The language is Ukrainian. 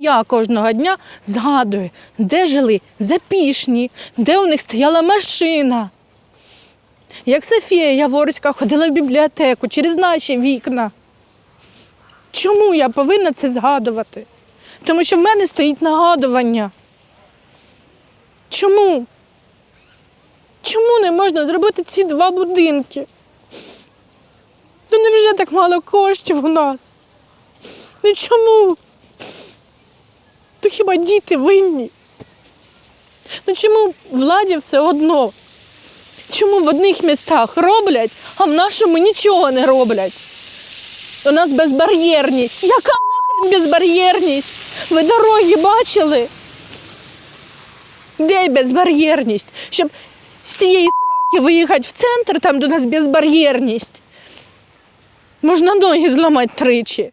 Я кожного дня згадую, де жили запішні, де у них стояла машина. Як Софія Яворська ходила в бібліотеку через наші вікна. Чому я повинна це згадувати? Тому що в мене стоїть нагадування. Чому? Чому не можна зробити ці два будинки? Ну невже так мало коштів у нас? Ну чому? То хіба діти винні? Ну чому владі все одно? Чому в одних містах роблять, а в нашому нічого не роблять? У нас безбар'єрність. Яка нахрен безбар'єрність? Ви дороги бачили? Де безбар'єрність? Щоб з цієї сраки виїхати в центр, там у нас безбар'єрність. Можна ноги зламати тричі.